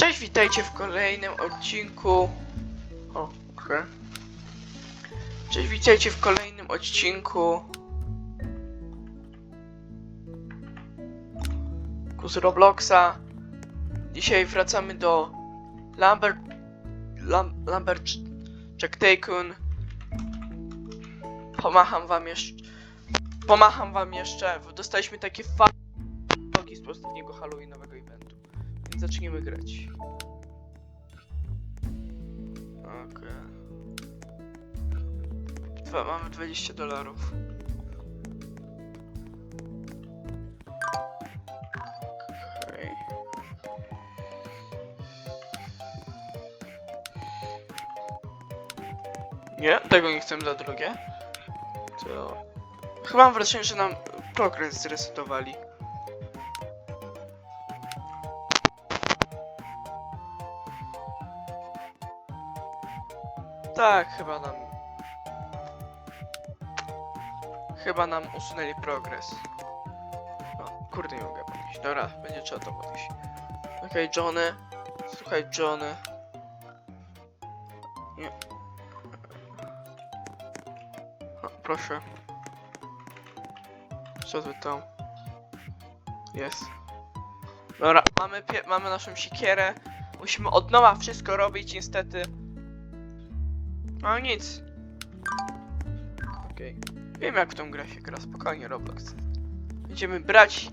Cześć, witajcie w kolejnym odcinku. O, okej. Cześć, witajcie w kolejnym odcinku. Z Robloxa. Dzisiaj wracamy do Lambert. Lam, Lambert Jack Tycoon. Pomacham wam jeszcze. Pomacham wam jeszcze. Dostaliśmy takie fagi z ostatniego Halloweenowego eventu. Więc zacznijmy grać. Okej. Dwa, mamy 20 dolarów. Nie, tego nie chcę za drugie. To... Chyba mam wrażenie, że nam progres zresetowali. Tak, chyba nam. Chyba nam usunęli progres. O, kurde, nie mogę podnieść. Dobra, będzie trzeba to podnieść. Okej, Johnny. Słuchaj, Johnny. Nie. O, proszę. Co ty tam? Jest. Dobra, mamy, mamy naszą siekierę. Musimy od nowa wszystko robić, niestety. No nic. Okej. Wiem jak w tą grę się gra, spokojnie Roblox. Będziemy brać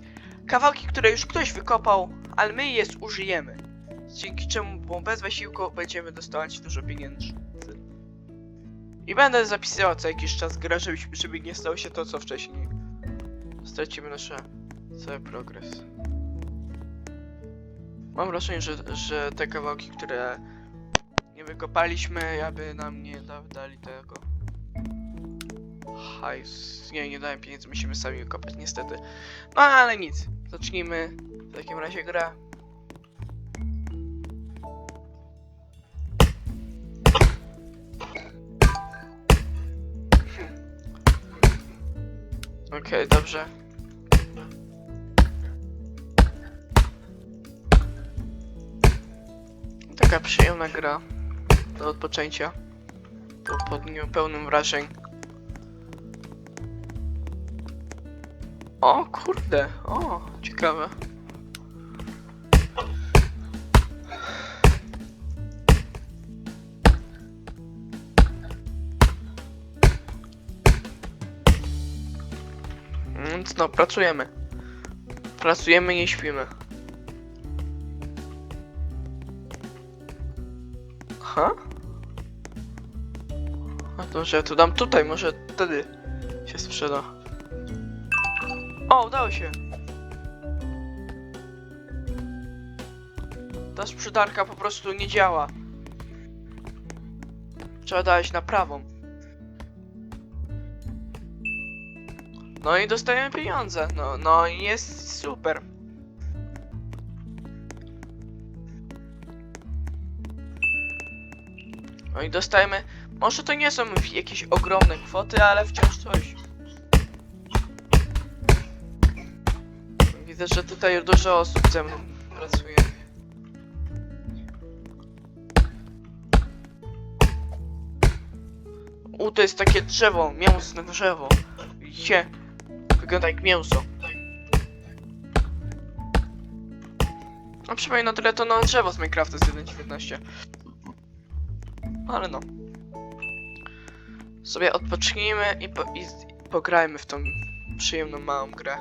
kawałki, które już ktoś wykopał, ale my je użyjemy. Dzięki czemu, bez wysiłku będziemy dostawać dużo pieniędzy. I będę zapisywał co jakiś czas grę, żeby, żeby nie stało się to co wcześniej. Stracimy nasze cały progres. Mam wrażenie, że, że te kawałki, które wykopaliśmy, aby nam nie da, dali tego. Hajs. Nie, nie dałem pieniędzy, musimy sami wykopać, niestety. No ale nic. Zacznijmy w takim razie grę. Okej, dobrze. Taka przyjemna gra do odpoczęcia. Po, po dniu pełnym wrażeń. O kurde, o, ciekawe. Więc no, pracujemy. Pracujemy, nie śpimy. Ha? A to, że ja tu dam tutaj, może wtedy się sprzeda. O, udało się. Ta sprzedarka po prostu nie działa. Trzeba dać na prawą. No i dostajemy pieniądze. No, no i jest super. No i dostajemy. Może to nie są jakieś ogromne kwoty, ale wciąż coś. Widzę, że tutaj dużo osób ze mną pracuje. U, to jest takie drzewo, mięsne drzewo. Widzicie? Wygląda jak mięso. No przypomina tyle to na drzewo z Minecrafta z 1.19. Ale no. Sobie odpocznijmy i, po, i, i pograjmy w tą przyjemną małą grę.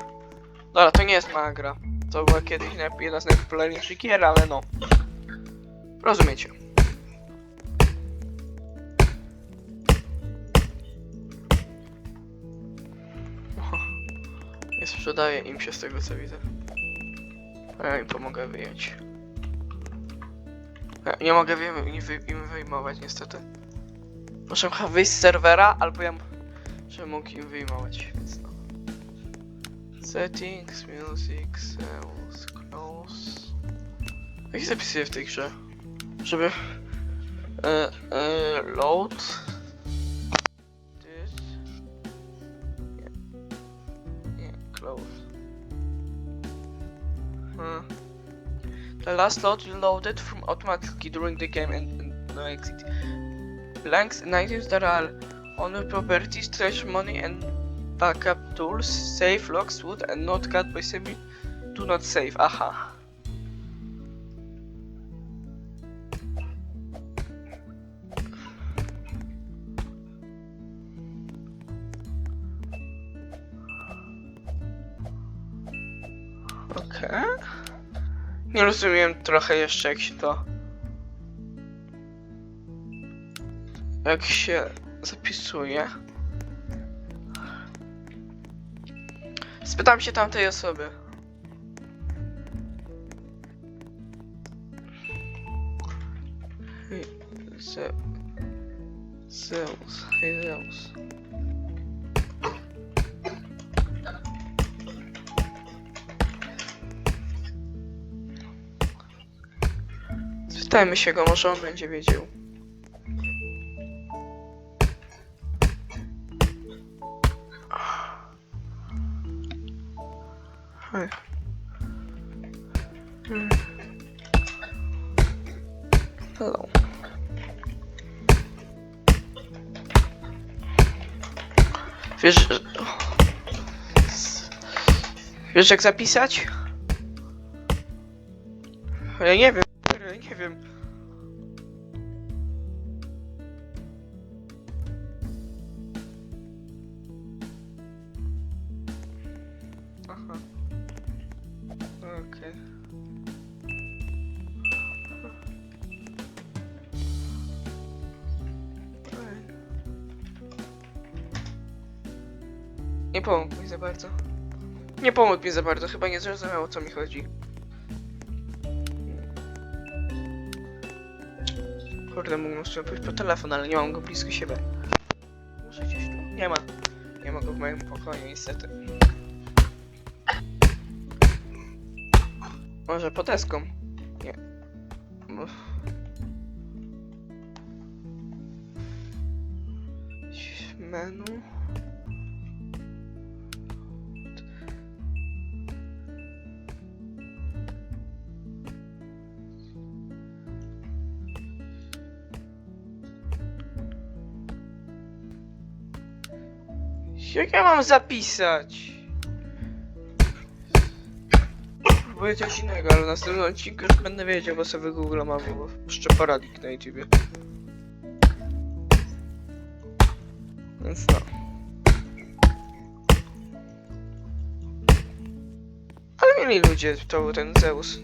Dobra, to nie jest mała gra. To była kiedyś jedna z najpopularniejszych gier, ale no. Rozumiecie. Nie sprzedaję im się z tego co widzę. Ja im pomogę wyjąć. Nie mogę im, wy, im wyjmować niestety. Muszę chyba wyjść z serwera, albo ja żebym mógł im wyjmować, więc no. Settings, music, sales, close. Jak się zapisuje w tej grze? Żeby... E, e, load. Last load loaded from automatically during the game and, and no exit. Blanks and items that are on properties, treasure money and backup tools, save, locks, wood and not cut by semi do not save. Aha. Nie rozumiem trochę jeszcze jak się to... Jak się zapisuje. Spytam się tamtej osoby. Zeus, Zeus. Spytajmy się go, może on będzie wiedział. Hej. Hmm. Hello. Wiesz... Wiesz jak zapisać? Ja nie wiem, nie wiem. Aha. Okej. Ej. Nie pomógł mi za bardzo. Nie pomógł mi za bardzo, chyba nie zrozumiał o co mi chodzi. Kurde, mógłbym sobie po telefon, ale nie mam go blisko siebie. Muszę gdzieś tu. Nie ma. Nie ma go w moim pokoju, niestety. Może po deską? Nie. Uff. Menu. Jak ja mam zapisać? Próbuję coś innego, ale w następnym odcinku już będę wiedział, bo sobie Google mam, jeszcze poradnik na YouTubie. Więc no. Ale mieli ludzie, to był ten Zeus.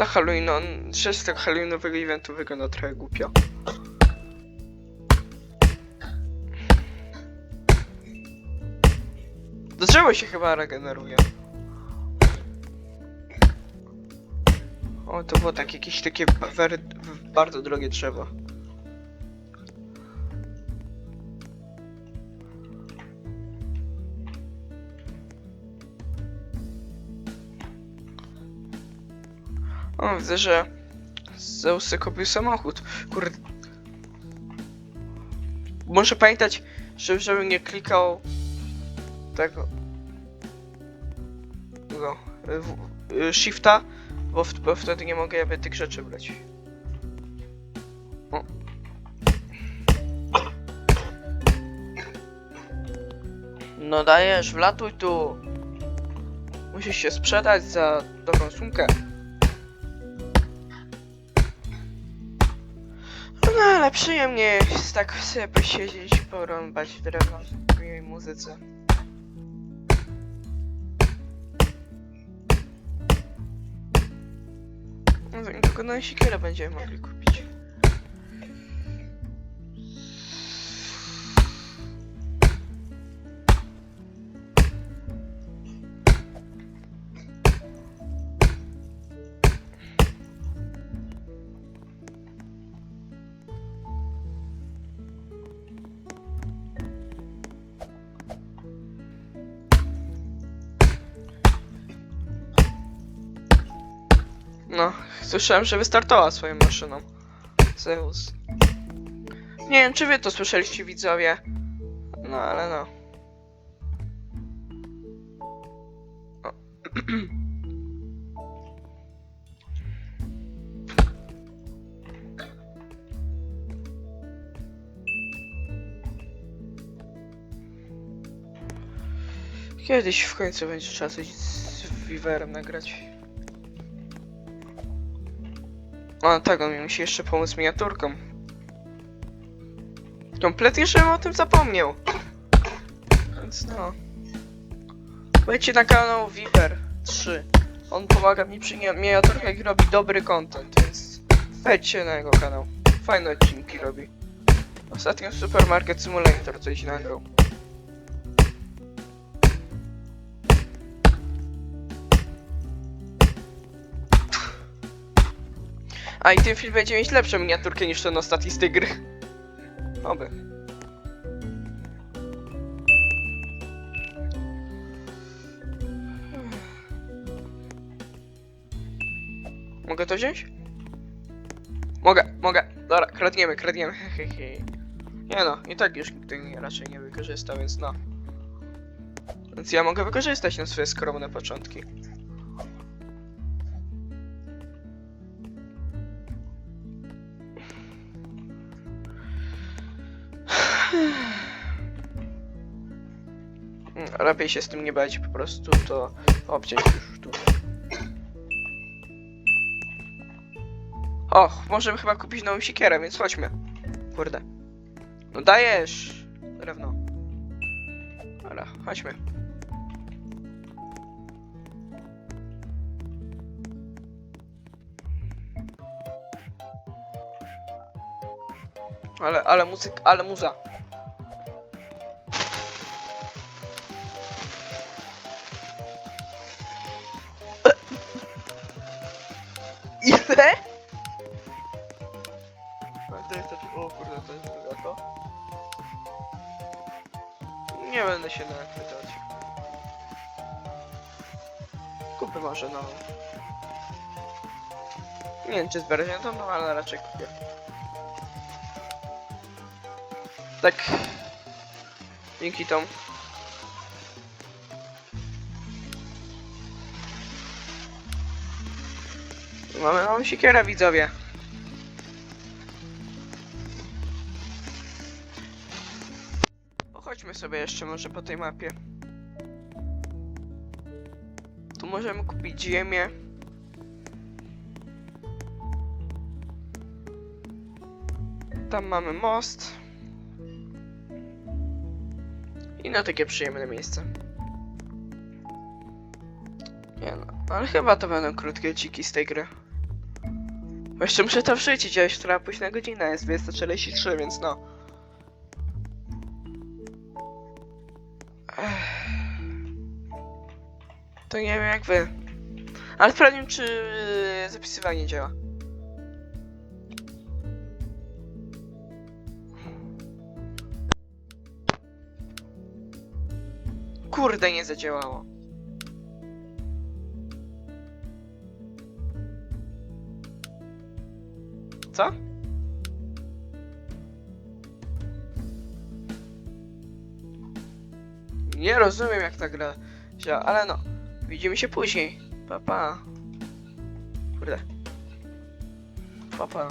Ta Halloween, on, z tego Halloweenowego eventu wygląda trochę głupio. Drzewo się chyba regeneruje. O, to było tak, jakieś takie bardzo drogie drzewo. O, widzę, że Zeus sobie kupił samochód. Kurde. Muszę pamiętać, żeby, żebym nie klikał tego. No, w, y, shifta, bo, w, bo wtedy nie mogę jakby tych rzeczy brać. No dajesz, wlatuj tu. Musisz się sprzedać za dobrą sumkę. Ale przyjemnie tak sobie posiedzieć, porąbać drewno w muzyce. No tylko na siekierę będziemy mogli kupić. Słyszałem, że wystartowała swoją maszyną. Zeus. Nie wiem, czy wy to słyszeliście, widzowie. No, ale no. Kiedyś w końcu będzie czas z Viverem nagrać. A tak, on mi musi jeszcze pomóc z miniaturką. Kompletnie żebym o tym zapomniał. Więc no. Wejdźcie na kanał Viver 3. On pomaga mi przy miniaturkach i robi dobry content, więc wejdźcie na jego kanał. Fajne odcinki robi. Ostatnio Supermarket Simulator coś nagrał. A i ten film będzie mieć lepszą miniaturkę niż ten ostatni z tej gry. Oby. Mogę to wziąć? Mogę, mogę. Dobra, kradniemy, kradniemy. Nie no, i tak już nikt tego raczej nie wykorzysta, więc no. Więc ja mogę wykorzystać na swoje skromne początki. Lepiej się z tym nie bać, po prostu to obciąć już tu. Och, możemy chyba kupić nową siekierę, więc chodźmy. Kurde. No dajesz! Drewno. Dobra, chodźmy. Ale, ale muzyk, ale muza. Jest to, o kurde, to jest druga to. Nie będę się nachwytać. Kupię może nową. Nie wiem czy z to, no ale raczej kupię. Tak. Dzięki Tom. Mamy nową siekierę widzowie. Pochodźmy sobie jeszcze może po tej mapie. Tu możemy kupić ziemię. Tam mamy most. I na takie przyjemne miejsce. Nie no, ale chyba to będą krótkie odcinki z tej gry. Bo jeszcze muszę to wrzucić, a już która późna godzina jest 243, więc no. To nie wiem jak wy. Ale sprawdzę czy zapisywanie działa. Kurde, nie zadziałało. Co? Nie rozumiem jak ta gra działa, ale no. Widzimy się później. Pa pa. Kurde. Pa pa.